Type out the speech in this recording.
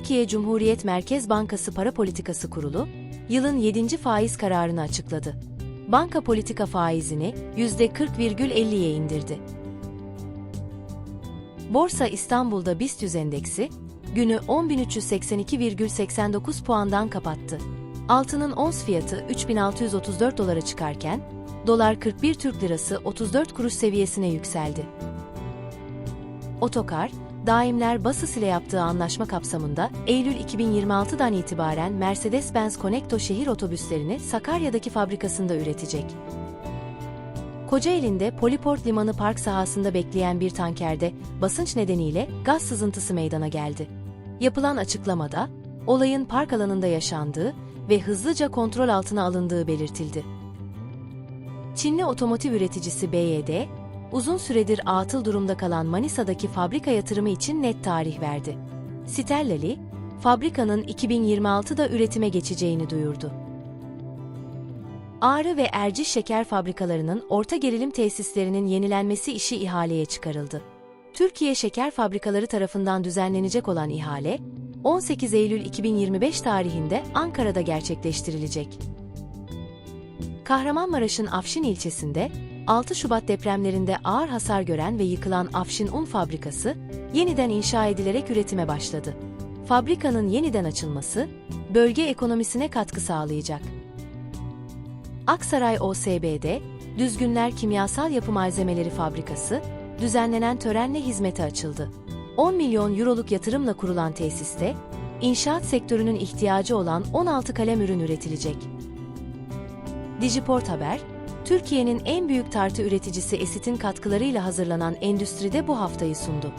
Türkiye Cumhuriyet Merkez Bankası Para Politikası Kurulu, yılın 7. faiz kararını açıkladı. Banka politika faizini %40,50'ye indirdi. Borsa İstanbul'da BIST 100 endeksi, günü 10.382,89 puandan kapattı. Altının ons fiyatı 3634 dolara çıkarken, dolar 41 Türk Lirası 34 kuruş seviyesine yükseldi. Otokar, Daimler Basis ile yaptığı anlaşma kapsamında Eylül 2026'dan itibaren Mercedes-Benz Conecto şehir otobüslerini Sakarya'daki fabrikasında üretecek. Kocaeli'nde Poliport Limanı park sahasında bekleyen bir tankerde basınç nedeniyle gaz sızıntısı meydana geldi. Yapılan açıklamada, olayın park alanında yaşandığı ve hızlıca kontrol altına alındığı belirtildi. Çinli otomotiv üreticisi BYD, uzun süredir atıl durumda kalan Manisa'daki fabrika yatırımı için net tarih verdi. Sterlali, fabrikanın 2026'da üretime geçeceğini duyurdu. Ağrı ve Erciş şeker fabrikalarının orta gerilim tesislerinin yenilenmesi işi ihaleye çıkarıldı. Türkiye Şeker Fabrikaları tarafından düzenlenecek olan ihale, 18 Eylül 2025 tarihinde Ankara'da gerçekleştirilecek. Kahramanmaraş'ın Afşin ilçesinde 6 Şubat depremlerinde ağır hasar gören ve yıkılan Afşin Un Fabrikası yeniden inşa edilerek üretime başladı. Fabrikanın yeniden açılması bölge ekonomisine katkı sağlayacak. Aksaray OSB'de Düzgünler Kimyasal Yapı Malzemeleri Fabrikası düzenlenen törenle hizmete açıldı. 10 milyon euroluk yatırımla kurulan tesiste inşaat sektörünün ihtiyacı olan 16 kalem ürün üretilecek. Dijiport Haber, Türkiye'nin en büyük tartı üreticisi Esit'in katkılarıyla hazırlanan Endüstride bu haftayı sundu.